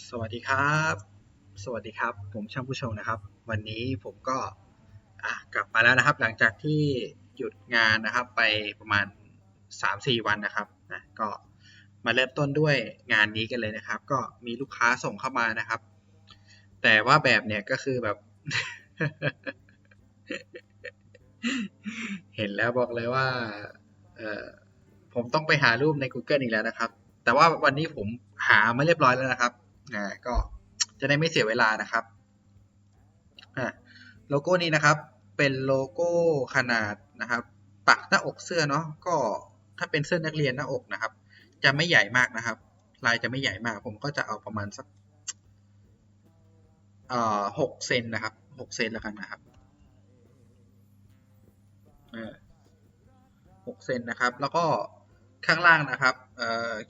สวัสดีครับ สวัสดีครับ ผมช่างผู้ชมนะครับ วันนี้ผมก็อะกลับมาแล้วนะครับ หลังจากที่หยุดงานนะครับ ไปประมาณ 3-4 วันนะครับนะก็มาเริ่มต้นด้วยงานนี้กันเลยนะครับ ก็มีลูกค้าส่งเข้ามานะครับ แต่ว่าแบบเนี่ยก็คือแบบ เห็นแล้วบอกเลยว่าเออผมต้องไปหารูปใน Google อีกแล้วนะครับ แต่ว่าวันนี้ผมหามาเรียบร้อยแล้วนะครับ อ่าก็จะได้ไม่เสียเวลานะครับอ่าโลโก้นี้นะครับ เป็นโลโก้ขนาดนะครับ ปักหน้าอกเสื้อเนาะก็ถ้าเป็นเสื้อนักเรียนหน้าอกนะครับ จะไม่ใหญ่มากนะครับ ลายจะไม่ใหญ่มาก ผมก็จะเอาประมาณสักเอ่อหกเซนนะครับหกเซนแล้วกันนะครับเออหกเซนนะครับ แล้วก็ ข้างล่างนะครับเ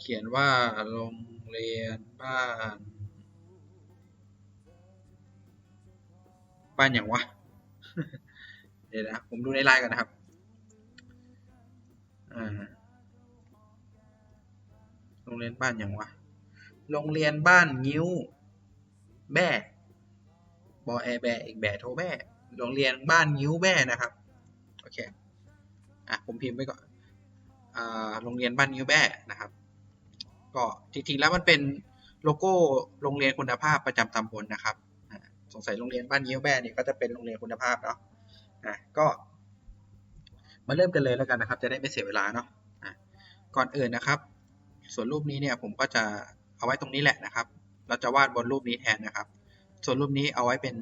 เขียนว่าโรงเรียนบ้าน บ้านอย่างวะ เดี๋ยวนะ ผมดูในไลน์กันนะครับโรงเรียนบ้านอย่างวะ โรงเรียนบ้านงิ้ว แบ่บอแอแบอีกแบโทแบ่โรงเรียนบ้านงิ้วแบ่นะครับ โอเค อะ ผมพิมพ์ไปก่อน โรงเรียนบ้านงิ้วแบ่นะครับ ก็จริงๆแล้วมันเป็นโลโก้โรงเรียนคุณภาพประจำตำบลนะครับสงสัยโรงเรียนบ้านงิ้วแบ่เนี่ยก็จะเป็นโรงเรียนคุณภาพเนาะอะก็มาเริ่มกันเลยแล้วกันนะครับ จะได้ไม่เสียเวลาเนาะอะก่อนอื่นนะครับ ส่วนรูปนี้เนี่ยผมก็จะเอาไว้ตรงนี้แหละนะครับ เราจะวาดบนรูปนี้แทนนะครับ ส่วนรูปนี้เอาไว้เป็น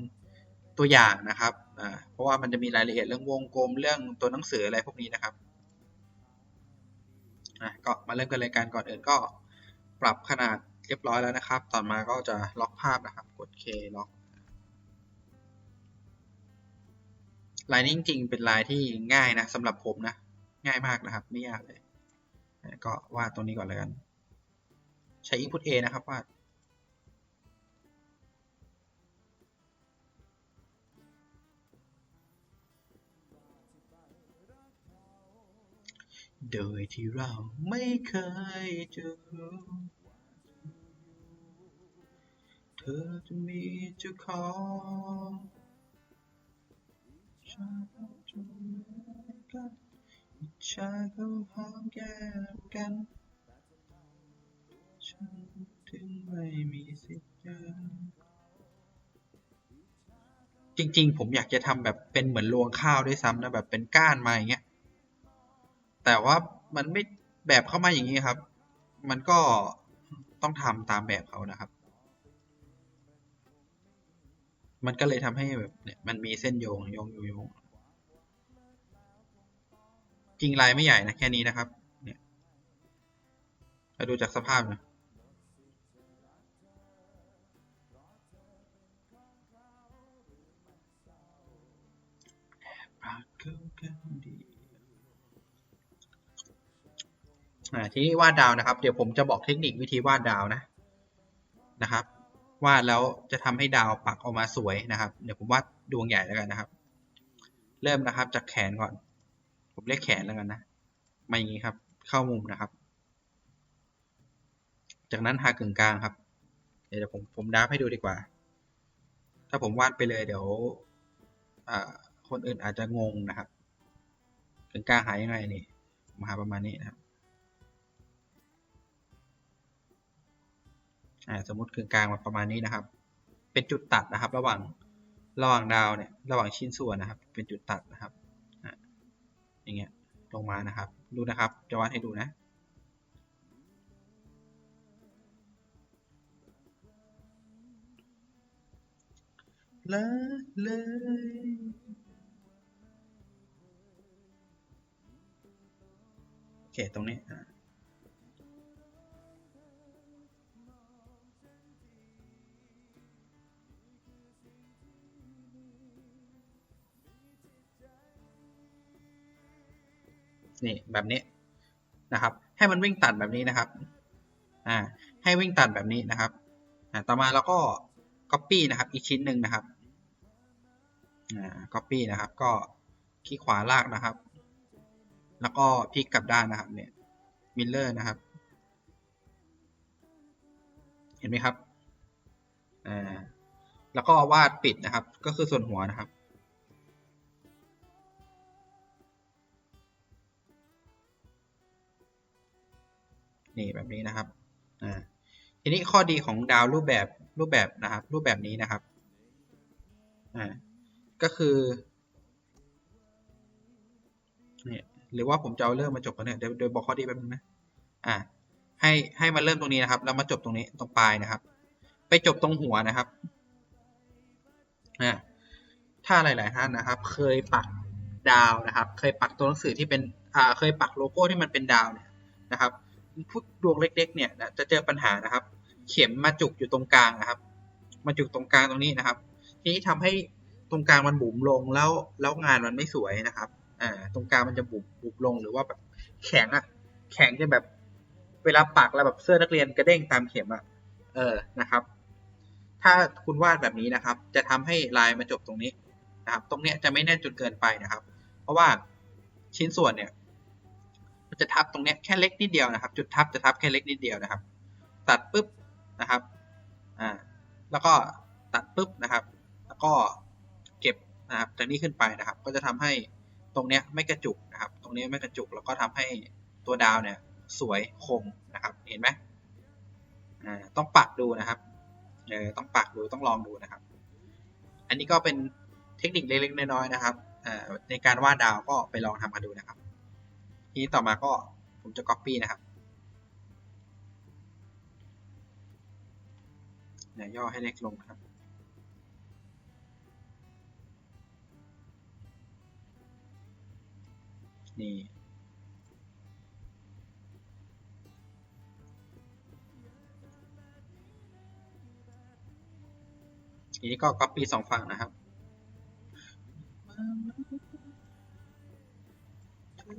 ตัวอย่างนะครับอ่าเพราะว่ามันจะมีรายละเอียดเรื่องวงกลมเรื่องตัวหนังสืออะไรพวกนี้นะครับ นะก็มาเริ่มกันเลยการก่อนอื่นก็ปรับขนาดเรียบร้อยแล้วนะครับ ต่อมาก็จะล็อกภาพนะครับ กด K ล็อกลายนี้จริงๆเป็นลายที่ง่ายนะสำหรับผมนะ ง่ายมากนะครับ ไม่ยากเลย ก็วาดตรงนี้ก่อนเลยกัน ใช้ input A นะครับวาด โดยที่เราไม่เคยจะรู้เธอจะมีเจ้าของฉันจะไม่กันฉาเขาหอมแก้มกันฉันถึงไม่มีสิทธิ์เจอจริงๆ ผมอยากจะทำแบบเป็นเหมือนรวงข้าวด้วยซ้ำนะแบบเป็นก้านมาอย่างเงี้ย แต่ว่ามันไม่แบบเข้ามาอย่างนี้ครับ มันก็ต้องทำตามแบบเขานะครับ มันก็เลยทำให้แบบเนี่ยมันมีเส้นโยงโยงโยงโยงจริงลายไม่ใหญ่นะแค่นี้นะครับ เนี่ยเราดูจากสภาพนะ ทีนี้วาดดาวนะครับ เดี๋ยวผมจะบอกเทคนิควิธีวาดดาวนะนะครับ วาดแล้วจะทำให้ดาวปักออกมาสวยนะครับ เดี๋ยวผมวาดดวงใหญ่แล้วกันนะครับ เริ่มนะครับจากแขนก่อน ผมเรียกแขนแล้วกันนะมาอย่างนี้ครับ เข้ามุมนะครับ จากนั้นหากึ่งกลางครับ เดี๋ยวผมผมดับให้ดูดีกว่า ถ้าผมวาดไปเลยเดี๋ยวคนอื่นอาจจะงงนะครับกึ่งกลางหายยังไงนี่มาหาประมาณนี้นะครับ สมมติกึ่งกลางมาประมาณนี้นะครับ เป็นจุดตัดนะครับ ระหว่างระหว่างดาวเนี่ยระหว่างชิ้นส่วนนะครับ เป็นจุดตัดนะครับอย่างเงี้ยลงมานะครับ ดูนะครับ จะวาดให้ดูนะลยเลยโอเคตรงนี้ นี่แบบนี้นะครับ ให้มันวิ่งตัดแบบนี้นะครับอ่าให้วิ่งตัดแบบนี้นะครับอ่าต่อมาเราก็ copy นะครับ อีกชิ้นหนึ่งนะครับอ่า copy นะครับ ก็คลิกขวาลากนะครับ แล้วก็พลิกกลับด้านนะครับ เนี่ย mirror นะครับ เห็นไหมครับอ่าแล้วก็วาดปิดนะครับ ก็คือส่วนหัวนะครับ นี่แบบนี้นะครับอ่าทีนี้ข้อดีของดาวรูปแบบรูปแบบนะครับ รูปแบบนี้นะครับอ่าก็คือเนี่ยหรือว่าผมจะเอาเริ่มมาจบกันเนี่ยเดี๋ยวเดี๋ยวบอกข้อดีแป๊บนึงนะอ่าให้ให้มาเริ่มตรงนี้นะครับ แล้วมาจบตรงนี้ตรงปลายนะครับ ไปจบตรงหัวนะครับอ่าถ้าหลาย ๆ ท่านนะครับ เคยปักดาวนะครับ เคยปักตัวหนังสือที่เป็นอ่าเคยปักโลโก้ที่มันเป็นดาวเนี่ยนะครับ พวกดวงเล็ก ๆ เนี่ยนะจะเจอปัญหานะครับ เข็มมาจุกอยู่ตรงกลางนะครับ มาจุกตรงกลางตรงนี้นะครับ ทีนี้ทำให้ตรงกลางมันบุ๋มลงแล้วแล้วงานมันไม่สวยนะครับอ่าตรงกลางมันจะบุบบุบลงหรือว่าแบบแข็งอะแข็งจะแบบเวลาปักแล้วแบบเสื้อนักเรียนกระเด้งตามเข็มอะเออนะครับ ถ้าคุณวาดแบบนี้นะครับ จะทำให้ลายมาจบตรงนี้นะครับ ตรงเนี้ยจะไม่แน่นจนเกินไปนะครับ เพราะว่าชิ้นส่วนเนี่ย จะทับตรงเนี้ยแค่เล็กนิดเดียวนะครับ จุดทับจะทับแค่เล็กนิดเดียวนะครับ ตัดปุ๊บนะครับอ่าแล้วก็ตัดปุ๊บนะครับ แล้วก็เก็บนะครับจากนี้ขึ้นไปนะครับ ก็จะทำให้ตรงเนี้ยไม่กระจุกนะครับ ตรงนี้ไม่กระจุกแล้วก็ทำให้ตัวดาวเนี่ยสวยคมนะครับ เห็นไหมอ่าต้องปักดูนะครับเออต้องปักดูต้องลองดูนะครับ อันนี้ก็เป็นเทคนิคเล็กๆน้อยๆนะครับอ่าในการวาดดาวก็ไปลองทำกันดูนะครับ ทีนี้ต่อมาก็ผมจะ copy นะครับเดี๋ยวย่อให้เล็กลงครับ นี่ ทีนี้ก็ copy สองฝั่งนะครับ เอ้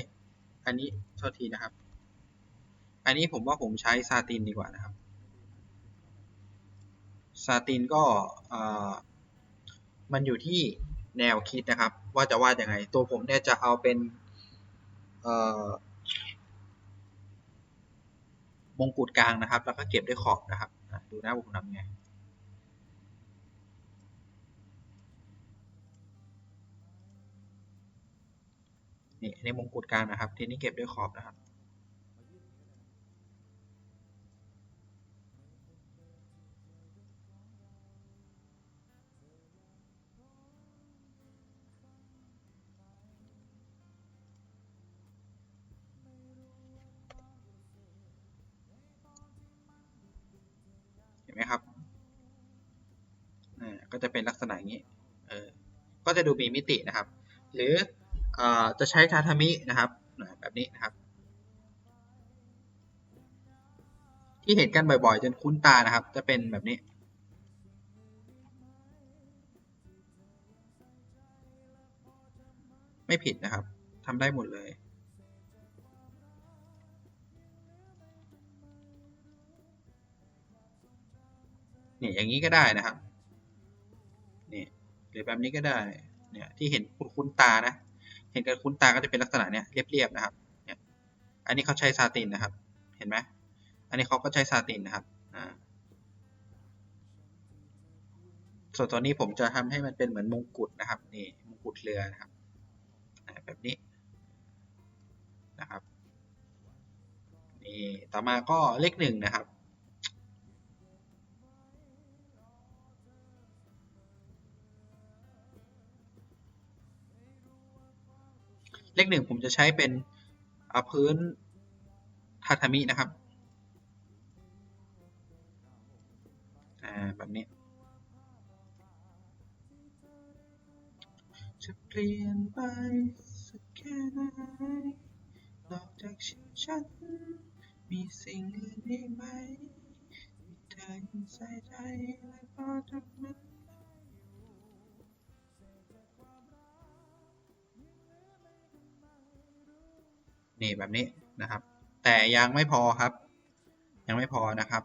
ยอันนี้โทษทีนะครับ อันนี้ผมว่าผมใช้ซาตินดีกว่านะครับ ซาตินก็อ่อมันอยู่ที่ แนวคิดนะครับ ว่าจะวาดยังไง ตัวผมเนี่ยจะเอาเป็นมงกุฎกลางนะครับ แล้วก็เก็บด้วยขอบนะครับดูนะว่าผมทำไงนี่อันนี้มงกุฎกลางนะครับ ทีนี้เก็บด้วยขอบนะครับ มีมิตินะครับ หรืออจะใช้ทาทามินะครับแบบนี้นะครับ ที่เห็นกันบ่อยๆ จนคุ้นตานะครับ จะเป็นแบบนี้ไม่ผิดนะครับทำได้หมดเลยเนี่ยอย่างนี้ก็ได้นะครับ นี่หรือแบบนี้ก็ได้ เนี่ยที่เห็นคุ้นตานะ เห็นกันคุ้นตาก็จะเป็นลักษณะเนี้ยเรียบๆนะครับ เนี่ย อันนี้เขาใช้ซาตินนะครับ เห็นไหมอันนี้เขาก็ใช้ซาตินนะครับ อ่า ส่วนตัวนี้ผมจะทำให้มันเป็นเหมือนมงกุฎนะครับ นี่มงกุฎเรือนะครับ แบบนี้นะครับ นี่ ต่อมาก็เลขหนึ่งนะครับ เลขหนึ่งผมจะใช้เป็นพื้นทาทามินะครับแบบนี้จะเปลี่ยนไปสักแค่ไหนนอกจากชื่อฉัน มีสิ่งอื่นอีกไหมมีเธออยู่ใส่ใจและพอทำมัน นี่แบบนี้นะครับ แต่ยังไม่พอครับ ยังไม่พอนะครับ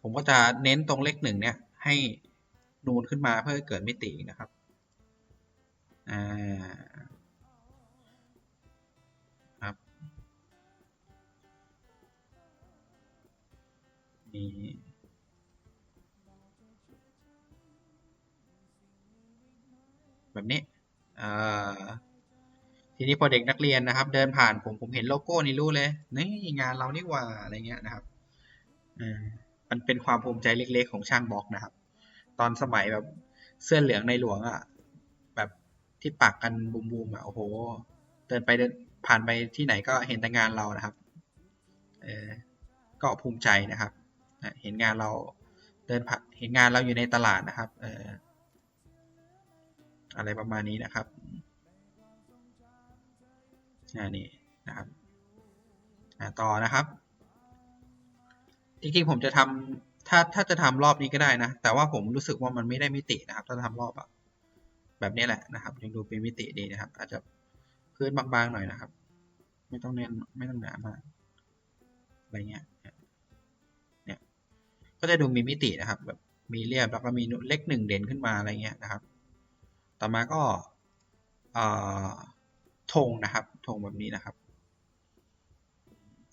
ผมก็จะเน้นตรงเลขหนึ่งเนี่ยให้นูนขึ้นมาเพื่อเกิดมิตินะครับอ่าครับนี่แบบนี้ ทีนี้พอเด็กนักเรียนนะครับ เดินผ่านผมผมเห็นโลโก้นี่รู้เลยนี่งานเรานี่ว่าอะไรเงี้ยนะครับมันเป็นความภูมิใจเล็ก ๆ ของช่างบล็อกนะครับ ตอนสมัยแบบเสื้อเหลืองในหลวงอะ่ะแบบที่ปักกันบูมๆอะ่ะโอ้โห เดินไปเดินผ่านไปที่ไหนก็เห็นแต่งานเรานะครับเออก็ภูมิใจนะครับเห็นงานเราเดินผ่านเห็นงานเราอยู่ในตลาดนะครับ เออ อะไรประมาณนี้นะครับอ่านี่นะครับต่อนะครับ จริงๆผมจะทำถ้าถ้าจะทำรอบนี้ก็ได้นะ แต่ว่าผมรู้สึกว่ามันไม่ได้มิตินะครับ ถ้าทำรอบอะแบบนี้แหละนะครับ ยังดูเป็นมิติดีนะครับ อาจจะพื้นบางๆหน่อยนะครับ ไม่ต้องเน้นไม่ต้องหนามากอะไรเงี้ยเนี่ยก็จะดูมีมิตินะครับ แบบมีเรียบแล้วก็มีเลขหนึ่งเด่นขึ้นมาอะไรเงี้ยนะครับ ต่อมาก็ธงนะครับธงแบบนี้นะครับ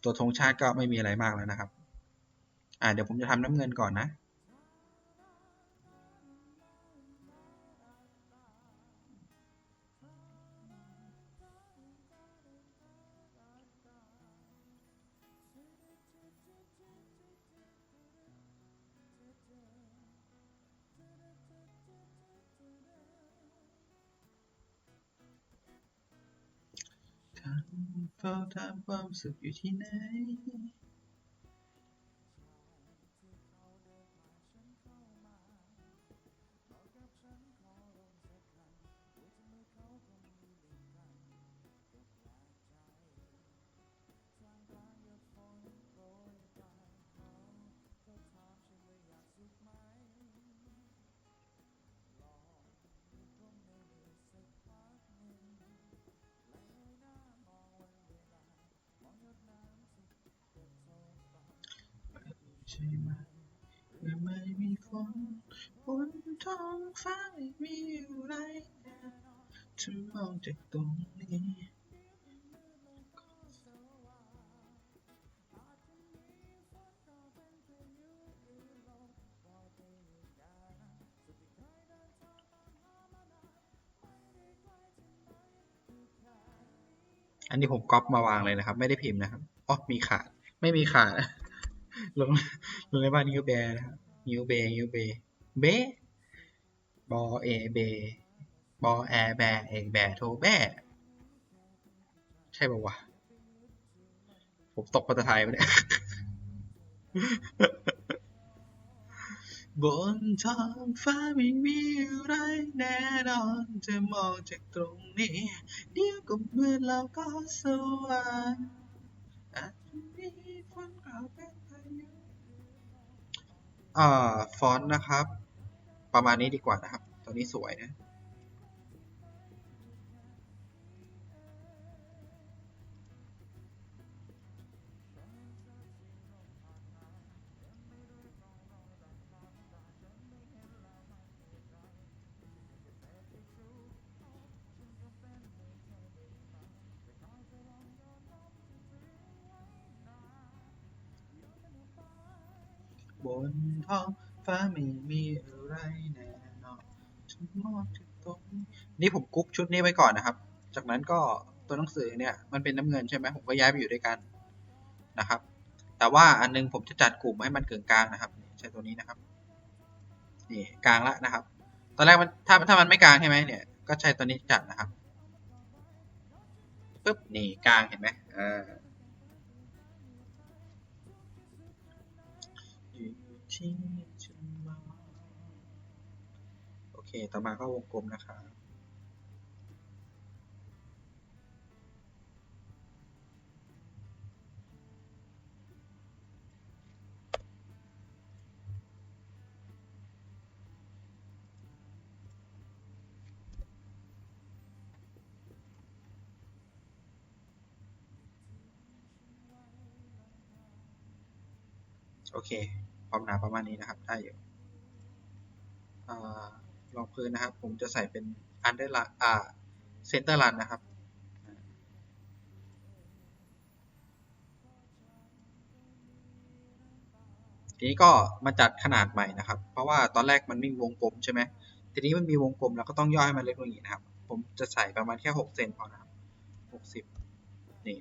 ตัวธงชาติก็ไม่มีอะไรมากแล้วนะครับ อ่าเดี๋ยวผมจะทำน้ำเงินก่อนนะ เฝ้าถามความสุขอยู่ที่ไหน ใช่ไหมเมื่อไม่มีฝนบนท้องฟ้าไม่มีอะไรฉันมองจากตรงนี้อันนี้ผมก๊อปมาวางเลยนะครับ ไม่ได้พิมพ์นะครับอ๋อมีขาด ไม่มีขาด ลงลงในบ้านนิวแบร์นะครับนิวเบย์นิวเบย์เบบอเอเบบอแอแบเอกแบโทแบใช่ป่าวะผมตกภาษาไทยไปเนี่ยบนท้องฟ้าไม่มีอะไรแน่นอนจะมองจากตรงนี้ เดี๋ยวก็มืดแล้วก็สว่างอาจมีฝนกระเป็น อ่าฟอนต์นะครับ ประมาณนี้ดีกว่านะครับตัวนี้สวยนะ ท้องฟ้าไม่มีอะไรแน่นอนฉันมองถึงตรงนี้นี่ผมกุ๊กชุดนี้ไว้ก่อนนะครับ จากนั้นก็ตัวหนังสือเนี่ยมันเป็นน้ำเงินใช่ไหมผมก็ย้ายไปอยู่ด้วยกันนะครับ แต่ว่าอันนึงผมจะจัดกลุ่มให้มันเกินกลางนะครับ ใช้ตัวนี้นะครับนี่กลางละนะครับ ตอนแรกมันถ้าถ้ามันไม่กลางใช่ไหมเนี่ย ก็ใช้ตัวนี้จัดนะครับปึ๊บนี่กลางเห็นไหมอ่า อยู่ที่ฉันมองโอเค ต่อมาก็วงกลมนะครับโอเค ความหนาประมาณนี้นะครับ ได้อยู่อ่ารองพื้นนะครับ ผมจะใส่เป็นอันเดอร์ลันอ่าเซนเตอร์ลันนะครับทีนี้ก็มาจัดขนาดใหม่นะครับ เพราะว่าตอนแรกมันไม่มีวงกลมใช่ไหมทีนี้มันมีวงกลมเราก็ต้องย่อให้มันเล็กลงอีกนะครับ ผมจะใส่ประมาณแค่หกเซนพอนะครับหกสิบนี่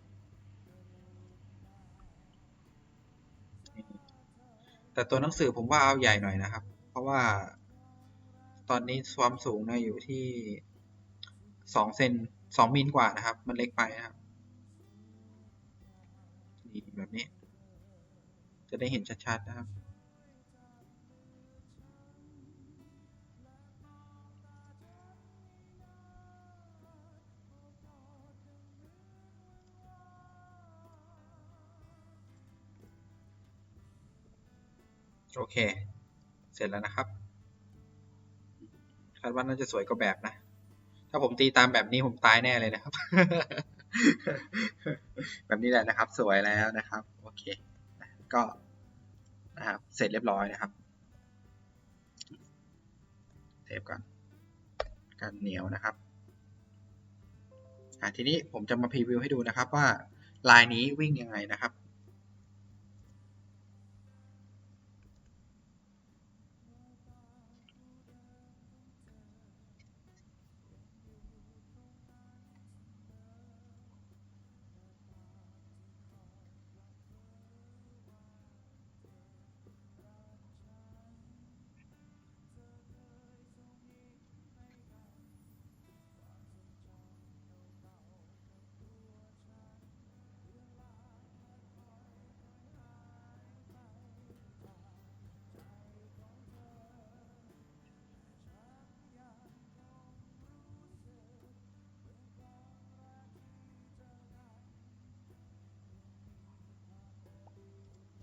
แต่ตัวหนังสือผมว่าเอาใหญ่หน่อยนะครับ เพราะว่าตอนนี้ความสูงเนี่ยอยู่ที่สองเซนสองมิลกว่านะครับ มันเล็กไปนะครับนี่แบบนี้ จะได้เห็นชัดๆนะครับ โอเค เสร็จแล้วนะครับคาดว่าน่าจะสวยกว่าแบบนะ ถ้าผมตีตามแบบนี้ผมตายแน่เลยนะครับ แบบนี้แหละนะครับ สวยแล้วนะครับ โอเคก็นะครับ เสร็จเรียบร้อยนะครับเทปก่อนกันเหนียวนะครับอ่ทีนี้ผมจะมาพรีวิวให้ดูนะครับว่าลายนี้วิ่งยังไงนะครับ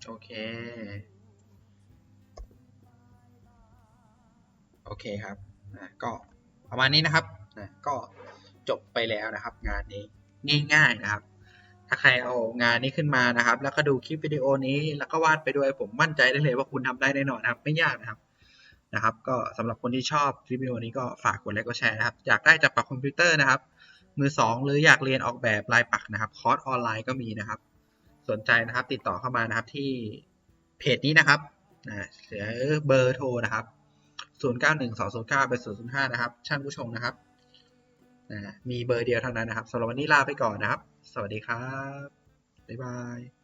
โอเค โอเคครับอะก็ประมาณนี้นะครับอะก็จบไปแล้วนะครับ งานนี้ง่ายๆนะครับ ถ้าใครเอางานนี้ขึ้นมานะครับ แล้วก็ดูคลิปวิดีโอนี้แล้วก็วาดไปด้วยผมมั่นใจได้เลยว่าคุณทำได้แน่นอนครับ ไม่ยากนะครับนะครับ ก็สำหรับคนที่ชอบคลิปวิดีโอนี้ก็ฝากกดไลค์กดแชร์นะครับ อยากได้จับปักคอมพิวเตอร์นะครับ มือสองหรืออยากเรียนออกแบบลายปักนะครับ คอร์สออนไลน์ก็มีนะครับ สนใจนะครับ ติดต่อเข้ามานะครับที่เพจนี้นะครับนะหรือเบอร์โทรนะครับ 0 9 1 2 0 9 8 0 0 5 นะครับ ช่างผู้ชมนะครับนะมีเบอร์เดียวเท่านั้นนะครับสำหรับวันนี้ลาไปก่อนนะครับ สวัสดีครับ บ๊ายบาย